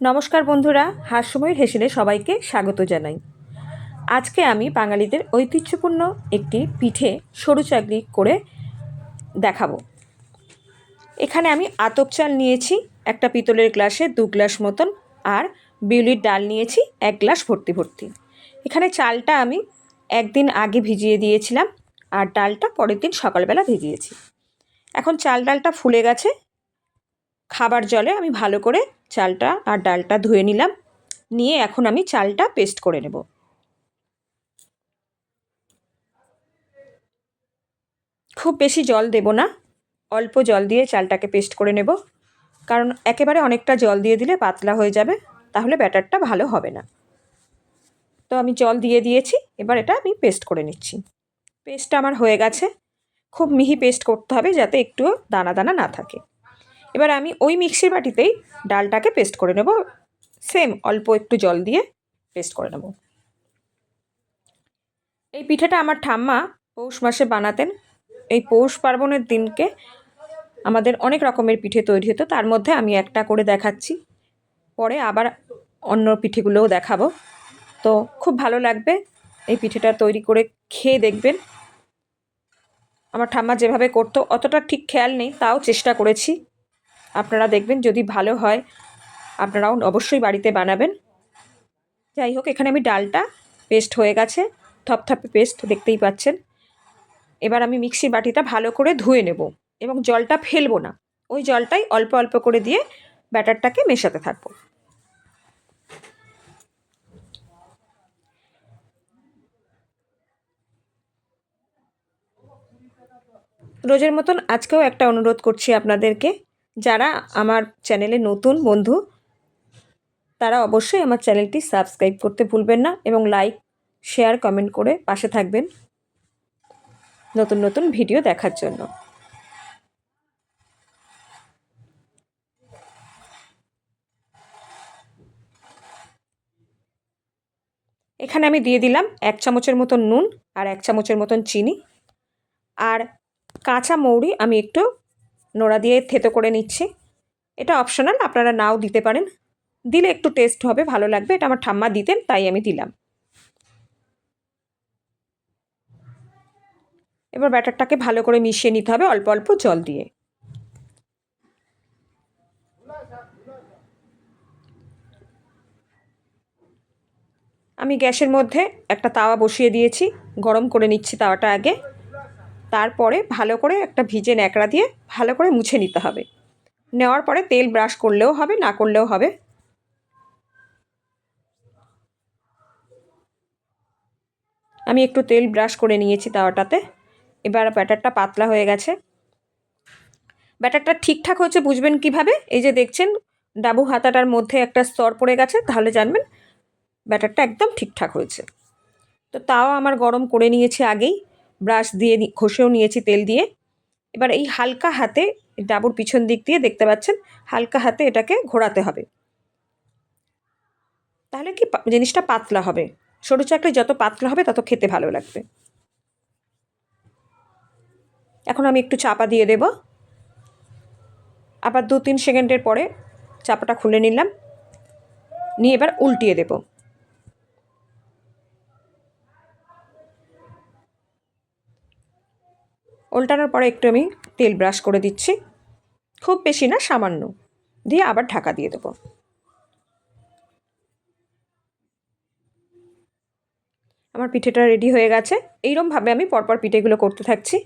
নমস্কার বন্ধুরা হাস্যময়ীর হেসেলে সবাইকে স্বাগত জানাই। আজকে আমি বাঙালিদের ঐতিহ্যপূর্ণ একটি পিঠে সরু চাকরি করে দেখাবো। এখানে আমি আতপ চাল নিয়েছি, একটা পিতলের গ্লাসে দু গ্লাস মতন, আর বিউলির ডাল নিয়েছি, এক গ্লাস ভর্তি ভর্তি। এখানে চালটা আমি একদিন আগে ভিজিয়ে দিয়েছিলাম, আর ডালটা পরের দিন সকালবেলা ভিজিয়েছি। এখন চাল ডালটা ফুলে গেছে খাবার জলে আমি ভালো করে চালটা আর ডালটা ধুয়ে নিলাম। নিয়ে এখন আমি চালটা পেস্ট করে নেব। খুব বেশি জল দেব না। অল্প জল দিয়ে চালটাকে পেস্ট করে নেব। কারণ একেবারে অনেকটা জল দিয়ে দিলে পাতলা হয়ে যাবে, তাহলে ব্যাটারটা ভালো হবে না। তো আমি জল দিয়ে দিয়েছি, এবার এটা আমি পেস্ট করে নিচ্ছি। পেস্টটা আমার হয়ে গেছে। খুব মিহি পেস্ট করতে হবে যাতে একটুও দানা দানা না থাকে। এবার আমি ওই মিক্সির বাটিতেই ডালটাকে পেস্ট করে নেব। সেম অল্প একটু জল দিয়ে পেস্ট করে নেব। এই পিঠাটা আমার ঠাম্মা পৌষ মাসে বানাতেন। এই পৌষ পার্বণের দিনকে আমাদের অনেক রকমের পিঠে তৈরি হতো। তার মধ্যে আমি একটা করে দেখাচ্ছি। পরে আবার অন্য পিঠেগুলোও দেখাবো। তো খুব ভালো লাগবে এই পিঠেটা তৈরি করে খেয়ে দেখবেন। আমার ঠাম্মা যেভাবে করতো, অতটা ঠিক খেয়াল নেই, তাও চেষ্টা করেছি। আপনারা দেখবেন যদি ভালো হয়, আপনারাও অবশ্যই বাড়িতে বানাবেন। যাই হোক, এখানে আমি ডালটা পেস্ট হয়ে গেছে, থপথপে পেস্ট দেখতেই পাচ্ছেন। এবার আমি মিক্সির বাটিটা ভালো করে ধুয়ে নেব এবং জলটা ফেলব না। ওই জলটাই অল্প অল্প করে দিয়ে ব্যাটারটাকে মেশাতে থাকব। রোজের মতন আজকেও একটা অনুরোধ করছি আপনাদেরকে। যারা আমার চ্যানেলে নতুন বন্ধু, তারা অবশ্যই আমার চ্যানেলটি সাবস্ক্রাইব করতে ভুলবেন না এবং লাইক, শেয়ার, কমেন্ট করে পাশে থাকবেন নতুন নতুন ভিডিও দেখার জন্য। এখানে আমি দিয়ে দিলাম এক চামচের মতন নুন আর এক চামচের মতন চিনি। আর কাঁচা মৌরি আমি একটু নোড়া দিয়ে থেতো করে নিচ্ছি। এটা অপশনাল আপনারা নাও দিতে পারেন। দিলে একটু টেস্ট হবে, ভালো লাগবে। এটা আমার ঠাম্মা দিতেন, তাই আমি দিলাম। এবার ব্যাটারটাকে ভালো করে মিশিয়ে নিতে হবে অল্প অল্প জল দিয়ে। আমি গ্যাসের মধ্যে একটা তাওয়া বসিয়ে দিয়েছি। গরম করে নিচ্ছি তাওয়াটা আগে। তারপরে ভালো করে একটা ভিজে ন্যাকড়া দিয়ে ভালো করে মুছে নিতে হবে। নেওয়ার পরে তেল ব্রাশ করলেও হবে, না করলেও হবে। আমি একটু তেল ব্রাশ করে নিয়েছি তাওয়াটাতে। এবার ব্যাটারটা পাতলা হয়ে গেছে। ব্যাটারটা ঠিকঠাক হচ্ছে বুঝবেন কীভাবে? এই যে দেখছেন, ডাবু হাতাটার মধ্যে একটা স্তর পড়ে গেছে, তাহলে জানবেন ব্যাটারটা একদম ঠিকঠাক হয়েছে। তো তাও আমার গরম করে নিয়েছি আগেই। ব্রাশ দিয়ে ঘষেও নিয়েছি তেল দিয়ে। এবার এই হালকা হাতে, ডাবুর পিছন দিক দিয়ে দেখতে পাচ্ছেন, হালকা হাতে এটাকে ঘোরাতে হবে। তাহলে কি জিনিসটা পাতলা হবে। সরু চাকরি যত পাতলা হবে, তত খেতে ভালো লাগবে। এখন আমি একটু চাপা দিয়ে দেব। আবার দু তিন সেকেন্ডের পরে চাপাটা খুলে নিলাম। নিয়ে এবার উল্টিয়ে দেবো। উল্টানোর পরে একটু আমি তেল ব্রাশ করে দিচ্ছি। খুব বেশি না, সামান্য। দিয়ে আবার ঢাকা দিয়ে দেবো। আমার পিঠেটা রেডি হয়ে গেছে। এইরমভাবে আমি পরপর পিঠেগুলো করতে থাকছি।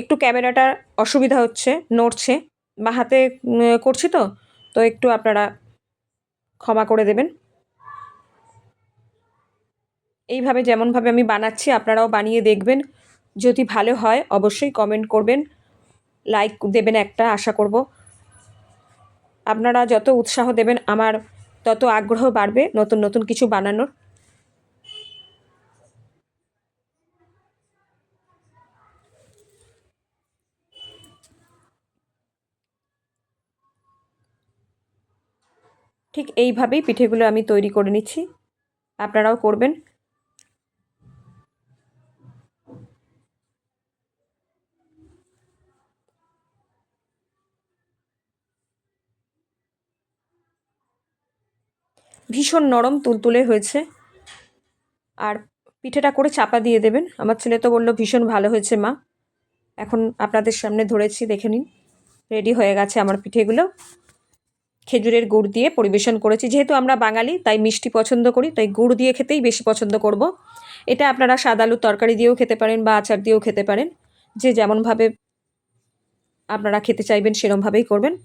একটু ক্যামেরাটার অসুবিধা হচ্ছে, নড়ছে। বা হাতে করছি তো তো একটু আপনারা ক্ষমা করে দেবেন। এইভাবে যেমনভাবে আমি বানাচ্ছি, আপনারাও বানিয়ে দেখবেন। যদি ভালো হয়, অবশ্যই কমেন্ট করবেন। লাইক দেবেন একটা, আশা করব। আপনারা যত উৎসাহ দেবেন, আমার তত আগ্রহ বাড়বে নতুন নতুন কিছু বানানোর। ঠিক এইভাবেই পিঠেগুলো আমি তৈরি করে নিচ্ছি। আপনারাও করবেন। ভীষণ নরম তুলতুলে হয়েছে। আর পিঠেটা করে চাপা দিয়ে দেবেন। আমার ছেলে তো বলল, ভীষণ ভালো হয়েছে মা। এখন আপনাদের সামনে ধরেছি, দেখে নিন। রেডি হয়ে গেছে আমার পিঠেগুলো। খেজুরের গুড় দিয়ে পরিবেশন করেছি। যেহেতু আমরা বাঙালি, তাই মিষ্টি পছন্দ করি, তাই গুড় দিয়ে খেতেই বেশি পছন্দ করব। এটা আপনারা সাদা আলুর তরকারি দিয়েও খেতে পারেন বা আচার দিয়েও খেতে পারেন। যে যেমনভাবে আপনারা খেতে চাইবেন, সেরমভাবেই করবেন।